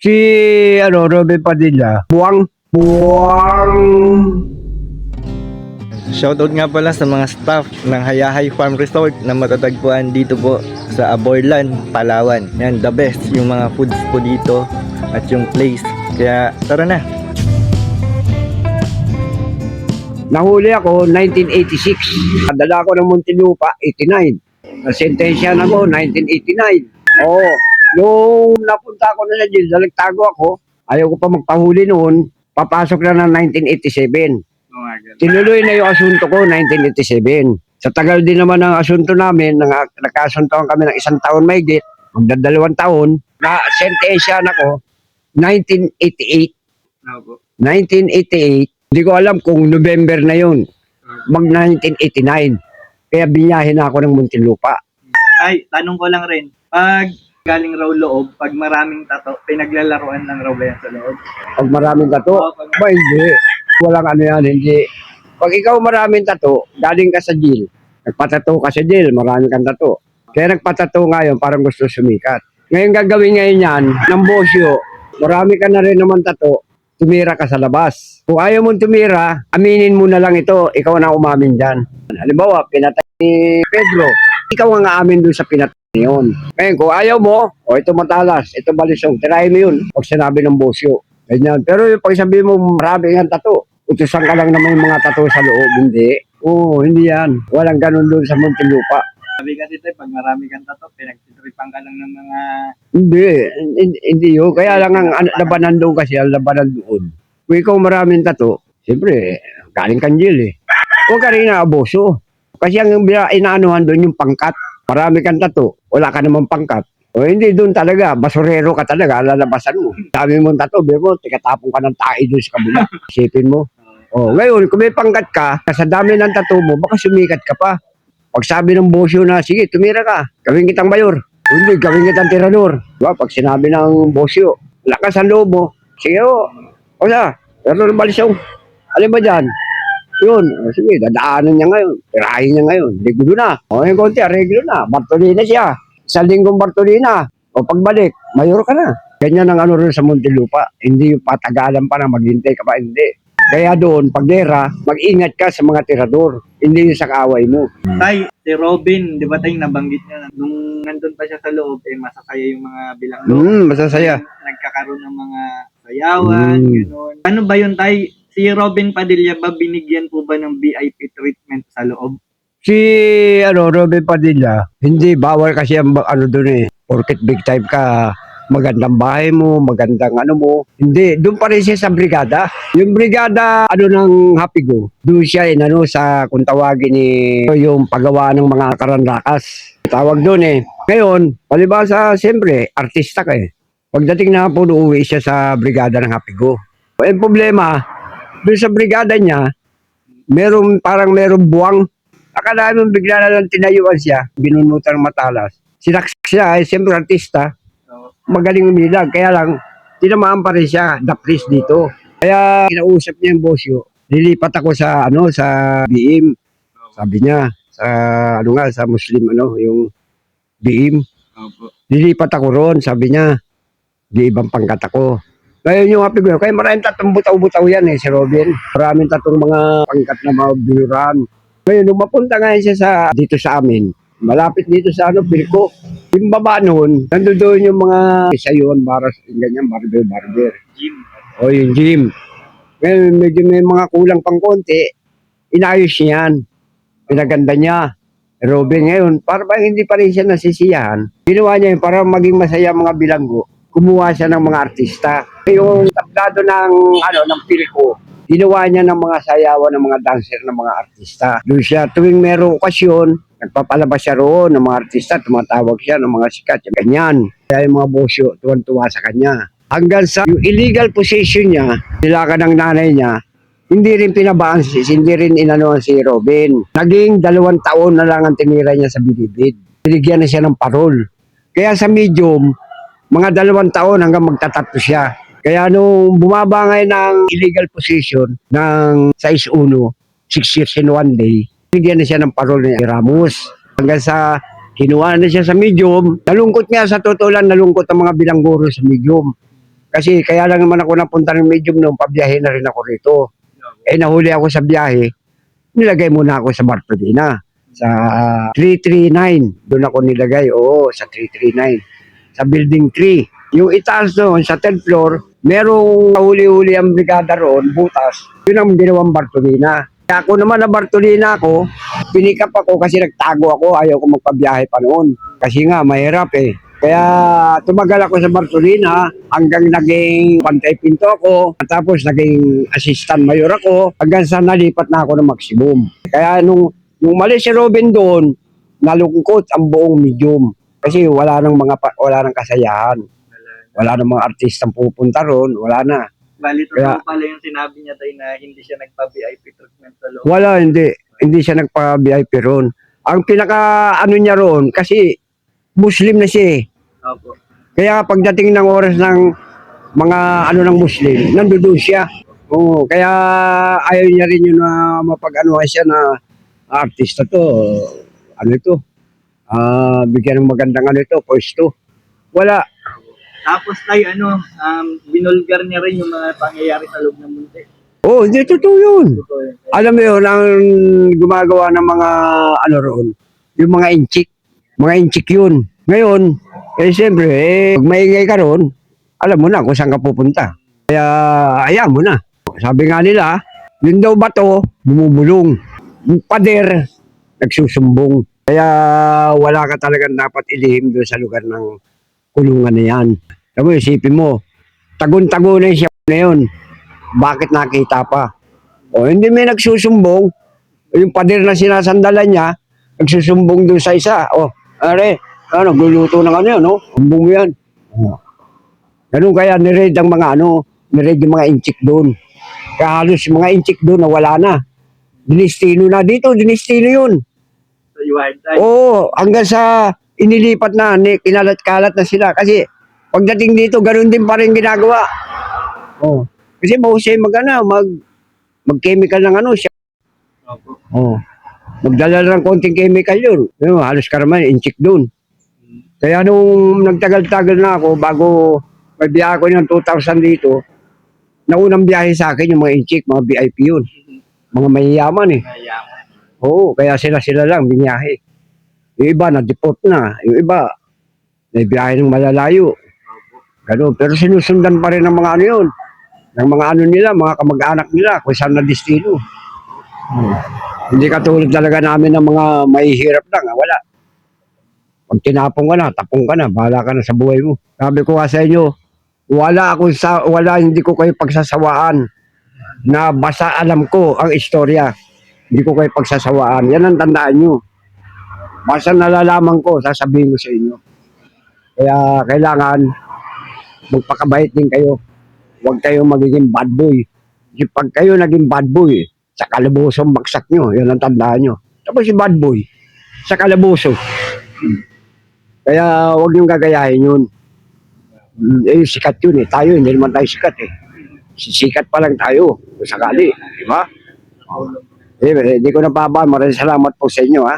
Si, ano, Robin Padilla. Buwang. Buwang. Shoutout nga pala sa mga staff ng Hayahay Farm Resort na matatagpuan dito po sa Aborlan, Palawan. Yan, the best yung mga foods po dito at yung place. Kaya tara na. Nahuli ako 1986. Nadala ako ng Muntinlupa 89. Nasentensya na ako 1989. Oo. Nung napunta ako na sa jail, ako. Ayaw ko pa magpahuli noon. Papasok na ng 1987. Tinuloy na yung asunto ko 1987. Sa tagal din naman ng asunto namin, nang nagkasuntoan kami ng isang taon may git, magdadalawang taon, na sentensya na ko 1988. 1988, hindi ko alam kung November na yun. Mag 1989. Kaya binyahin ako ng Muntinlupa. Ay, tanong ko lang rin. Pag galing raw loob, pag maraming tato, pinaglalaruan lang raw ba yan sa loob? Pag maraming tato, ba hindi. Walang ano yan, hindi. Pag ikaw maraming tato, galing ka sa jail. Nagpatato ka sa jail, marami kang tato. Kaya nagpatato ngayon, parang gusto sumikat. Ngayon gagawin ngayon yan, ng bosyo, marami ka na rin naman tato, tumira ka sa labas. Kung ayaw mong tumira, aminin mo na lang ito, ikaw na umamin dyan. Halimbawa, pinatay ni Pedro, ikaw ang aamin dun sa pinatay yun. Ngayon, kung ayaw mo, o ito matalas, ito balisong, tirahin mo yun. Pag sinabi ng bosyo. Ganyan. Pero yung pag sabi mo marami ang tato, utusan ka lang naman yung mga tato sa loob, hindi. Oo, hindi yan. Walang ganun doon sa Muntinlupa. Sabi kasi tayo, pag marami kang tato, pinagtitripan ka lang ng mga... Hindi, hindi, hindi yun. Kaya lang ang labanan doon kasi, ang labanan doon. Kung ikaw maraming tato, siyempre, galing kang jail eh. Huwag ka rin naaboso. Kasi ang inaanuhan doon yung pangkat. Marami kang tato, wala ka namang pangkat. O hindi doon talaga, basurero ka talaga, lalabasan mo. Dami mong tato, bebo, tikatapon ka ng tae doon sa kabila. Isipin mo. O, ngayon, kung may pangkat ka, sa dami ng tato mo, baka sumikat ka pa. Pag sabi ng bosyo na, sige, tumira ka, gawin kitang mayor. O Hindi, gawin kitang tirador. Diba? Pag sinabi ng bosyo, lakas ang loob mo, sige o, sa, pero balisong, alin ba dyan? Yun, sige, dadaanan niya ngayon, tirahin niya ngayon, liglo na. O yung konti, reglo na, Bartolina siya. Sa linggong Bartolina, o pagbalik, mayor ka na. Ganyan ang ano rin sa Muntinlupa, hindi yung patagalan pa na maghintay ka pa, hindi. Kaya doon, pag gera, mag-ingat ka sa mga tirador, hindi yung sa kaaway mo. Tay, si Robin, di ba tayo nabanggit niya na nung nandun pa siya sa loob, eh masasaya yung mga bilang loob. Hmm, masasaya. Nagkakaroon ng mga sayawan, Mm. gano'n. Ano ba yun, Tay? Si Robin Padilla ba binigyan po ba ng VIP treatment sa loob? Si ano, Robin Padilla, hindi bawal kasi ang ano doon eh. Porket big time ka, magandang bahay mo, magandang ano mo. Hindi, doon pa rin siya sa brigada. Yung brigada, ano ng Hapigo, doon siya eh, ano, sa kung tawagin ni yung paggawa ng mga karanrakas. Tawag doon eh. Ngayon, palibasa, siyempre, artista ka eh. Pagdating na po, uuwi siya sa brigada ng Hapigo. Ang problema, doon sa brigada niya, meron parang meron buwang Akala mo bigla na lang tinayuan siya, binunutan ng matalas. Sinaksak siya, eh, siyempre artista, magaling umilag. Kaya lang, tinamaan pa rin siya, the priest dito. Kaya kinausap niya yung bosyo, lilipat ako sa, ano, sa BIM. Sabi niya, sa, ano nga, sa Muslim, ano, yung BIM. Lilipat ako ron, sabi niya. Di ibang pangkat ako. Ngayon yung happy ko, kaya maraming tatong butaw-butaw yan eh, si Robin. Maraming tatong mga pangkat na mga binuran. Ngayon, nung mapunta nga siya sa, dito sa amin, malapit dito sa ano, Pilco. Yung baba noon, nandun doon yung mga isa yun, baras, ganyan, barber, barber. Jim. O yung gym. Ngayon, medyo may mga kulang pang konti, inayos niya yan. Pinaganda niya. Robin ngayon, para ba hindi pa rin siya nasisiyahan, ginawa niya yun para maging masaya mga bilanggo. Kumuha siya ng mga artista. Yung tablado ng, ano, ng Pilco, ginawa niya ng mga sayawan ng mga dancer ng mga artista. Doon siya, tuwing merong okasyon, nagpapalabas siya roon ng mga artista, tumatawag siya ng mga sikat, ganyan. Kaya yung mga bosyo, tuwan-tuwa sa kanya. Hanggang sa yung illegal possession niya, nilakan ng nanay niya, hindi rin pinabaan, hindi rin inanuan si Robin. Naging dalawang taon na lang ang tinira niya sa bilibid. Binigyan na siya ng parol. Kaya sa medium, mga dalawang taon hanggang magtatatlo siya. Kaya nung bumaba ngayon ng illegal position ng size 1, 6 years in one day, bigyan na siya ng parol ni Ramos. Hanggang sa kinuha na siya sa medium, nalungkot nga sa totoo lang, nalungkot ang mga bilangguro sa medium. Kasi kaya lang naman ako napunta ng medium noon, pabiyahe na rin ako rito. Eh nahuli ako sa biyahe, nilagay muna ako sa Bartolina. Sa 339, doon ako nilagay. Oo, sa 339. Sa building 3. Yung itaas doon, sa 10th floor, merong huli-huli ang brigada roon, butas. Yun ang ginawang Bartolina. Ako naman na Bartolina ako, pinikap ako kasi nagtago ako, ayaw ko magpabiyahe pa noon. Kasi nga, mahirap eh. Kaya tumagal ako sa Bartolina hanggang naging pantay pinto ako. Tapos naging assistant mayor ako hanggang sa nalipat na ako ng maximum. Kaya nung, nung mali si Robin doon, nalungkot ang buong medium. Kasi wala nang mga pa- wala nang kasayahan. Wala nang mga artistang pupunta ron, wala na. Bali, totoo Kaya- pala yung sinabi niya tayo na hindi siya nagpa-VIP treatment sa loob. Wala, hindi. Hindi siya nagpa-VIP ron. Ang pinaka ano niya ron, kasi Muslim na siya eh. Opo. Kaya pagdating ng oras ng mga ano ng Muslim, nandoon siya. Oo, kaya ayaw niya rin yun na mapag-anuhan siya na artista to. Ano ito? Ah, bigyan ng magandang ano ito, pwesto. Wala. Tapos tayo, ano, um, binulgar niya rin yung mga pangyayari sa loob ng munti. Oh, hindi totoo yun. Totoo yun. Alam mo yun, ang gumagawa ng mga ano roon, yung mga inchik. Mga inchik yun. Ngayon, eh siyempre, eh, pag maingay ka roon, alam mo na kung saan ka pupunta. Kaya, ayan mo na. Sabi nga nila, yun daw ba to, bumubulong. Yung pader, nagsusumbong. Kaya wala ka talagang dapat ilihim doon sa lugar ng kulungan na yan. Sabi, isipin mo, tagun-tago na siya na yun. Bakit nakita pa? O hindi may nagsusumbong. Yung pader na sinasandalan niya, nagsusumbong doon sa isa. O, are, ano, nagluluto ng ano no? Sumbong mo yan. O. Ganun kaya niread ang mga ano, niread yung mga inchik doon. Kaya halos mga inchik doon na wala na. Dinistino na dito, dinistino yun. Time. Oo, hanggang sa inilipat na, kinalat-kalat na sila. Kasi pagdating dito, ganun din pa rin ginagawa. Oo. Kasi mahusay mag, ano, mag, mag-chemical ng ano siya. Opo. Oo. Magdala ng konting chemical yun. Yun, halos karaman, inchik doon. Kaya nung nagtagal-tagal na ako, bago may biyahe ko ng 2,000 dito, naunang biyahe sa akin yung mga inchik, mga VIP yun. Mga mayayaman eh. Mayaman. Oo, kaya sila-sila lang biniyahe. Yung iba na-deport na, yung iba may biyahe ng malalayo. Ganun. Pero sinusundan pa rin ng mga ano yun. Ng mga ano nila, mga kamag-anak nila, kung saan na destino. Hmm. Hindi katulad talaga namin ng mga mahihirap lang, ah, wala. Pag tinapong ka na, tapong ka na, bahala ka na sa buhay mo. Sabi ko nga sa inyo, wala ako sa, wala, hindi ko kayo pagsasawaan na basta alam ko ang istorya. Hindi ko kayo pagsasawaan. Yan ang tandaan nyo. Basta nalalaman ko, sasabihin ko sa inyo. Kaya kailangan magpakabait din kayo. Huwag kayong magiging bad boy. Kasi pag kayo naging bad boy, sa kalabusong baksak nyo, yan ang tandaan nyo. Tapos si bad boy, sa kalabuso. Kaya huwag yung gagayahin yun. Mm, Eh, sikat yun eh. Tayo, hindi naman tayo sikat eh. Sisikat pa lang tayo, sakali. Di ba? Eh, eh, di ko na baba. Maraming salamat po sa inyo ha.